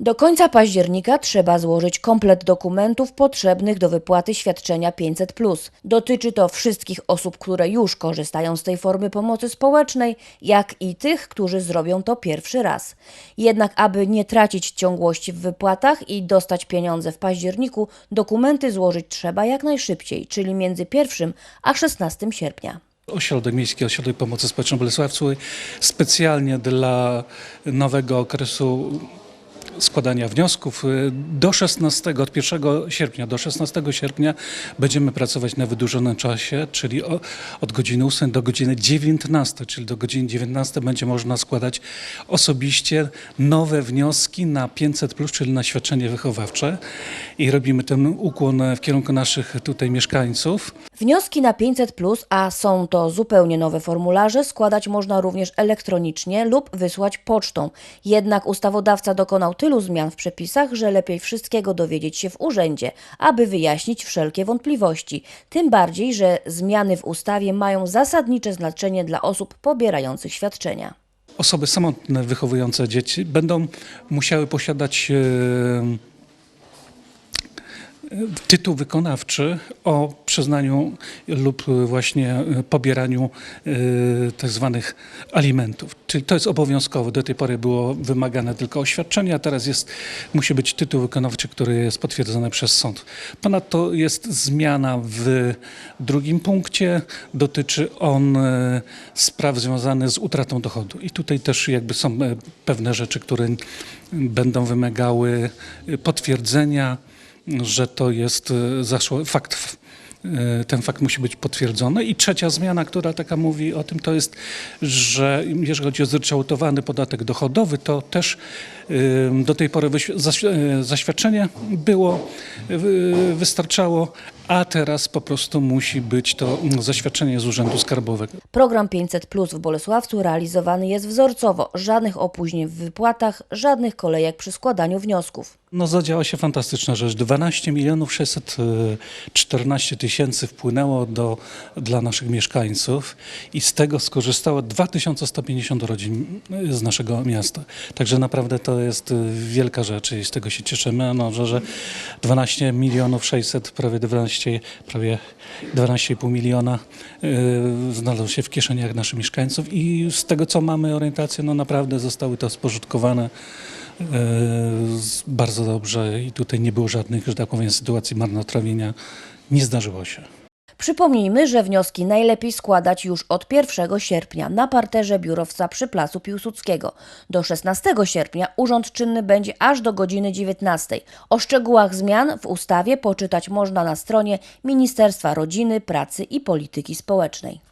Do końca października trzeba złożyć komplet dokumentów potrzebnych do wypłaty świadczenia 500. Dotyczy to wszystkich osób, które już korzystają z tej formy pomocy społecznej, jak i tych, którzy zrobią to pierwszy raz. Jednak, aby nie tracić ciągłości w wypłatach i dostać pieniądze w październiku, dokumenty złożyć trzeba jak najszybciej, czyli między 1 a 16 sierpnia. Ośrodek Miejski Ośrodek Pomocy Społecznej w Bolesławcu specjalnie dla nowego okresu składania wniosków y, do 16, od 1 sierpnia do 16 sierpnia będziemy pracować na wydłużonym czasie, czyli od godziny 8 do godziny 19, czyli do godziny 19 będzie można składać osobiście nowe wnioski na 500, czyli na świadczenie wychowawcze i robimy ten ukłon w kierunku naszych tutaj mieszkańców. Wnioski na 500, a są to zupełnie nowe formularze, składać można również elektronicznie lub wysłać pocztą. Jednak ustawodawca dokonał tylu zmian w przepisach, że lepiej wszystkiego dowiedzieć się w urzędzie, aby wyjaśnić wszelkie wątpliwości. Tym bardziej, że zmiany w ustawie mają zasadnicze znaczenie dla osób pobierających świadczenia. Osoby samotne wychowujące dzieci będą musiały posiadać e, tytuł wykonawczy o przyznaniu lub właśnie pobieraniu e, tak zwanych alimentów. Czyli to jest obowiązkowe. Do tej pory było wymagane tylko oświadczenie, a teraz jest, musi być tytuł wykonawczy, który jest potwierdzony przez sąd. Ponadto jest zmiana w drugim punkcie. Dotyczy on e, spraw związanych z utratą dochodu. I tutaj też jakby są e, pewne rzeczy, które będą wymagały e, potwierdzenia że to jest e, zaszło, fakt, e, ten fakt musi być potwierdzony. I trzecia zmiana, która taka mówi o tym, to jest, że jeżeli chodzi o zryczałtowany podatek dochodowy, to też e, do tej pory zaświadczenie było, wy- wystarczało, a teraz po prostu musi być to zaświadczenie z Urzędu Skarbowego. Program 500 Plus w Bolesławcu realizowany jest wzorcowo. Żadnych opóźnień w wypłatach, żadnych kolejek przy składaniu wniosków. No zadziała się fantastyczna rzecz. 12 milionów 614 tysięcy wpłynęło do, dla naszych mieszkańców i z tego skorzystało 2150 rodzin z naszego miasta. Także naprawdę to jest y, wielka rzecz i z tego się cieszymy, no, że, że 12 milionów 600, prawie 12, prawie 12,5 miliona y, znalazło się w kieszeniach naszych mieszkańców i z tego co mamy orientację, no naprawdę zostały to spożytkowane bardzo dobrze i tutaj nie było żadnych, że tak powiem, sytuacji marnotrawienia. Nie zdarzyło się. Przypomnijmy, że wnioski najlepiej składać już od 1 sierpnia na parterze biurowca przy Placu Piłsudskiego. Do 16 sierpnia urząd czynny będzie aż do godziny 19. O szczegółach zmian w ustawie poczytać można na stronie Ministerstwa Rodziny, Pracy i Polityki Społecznej.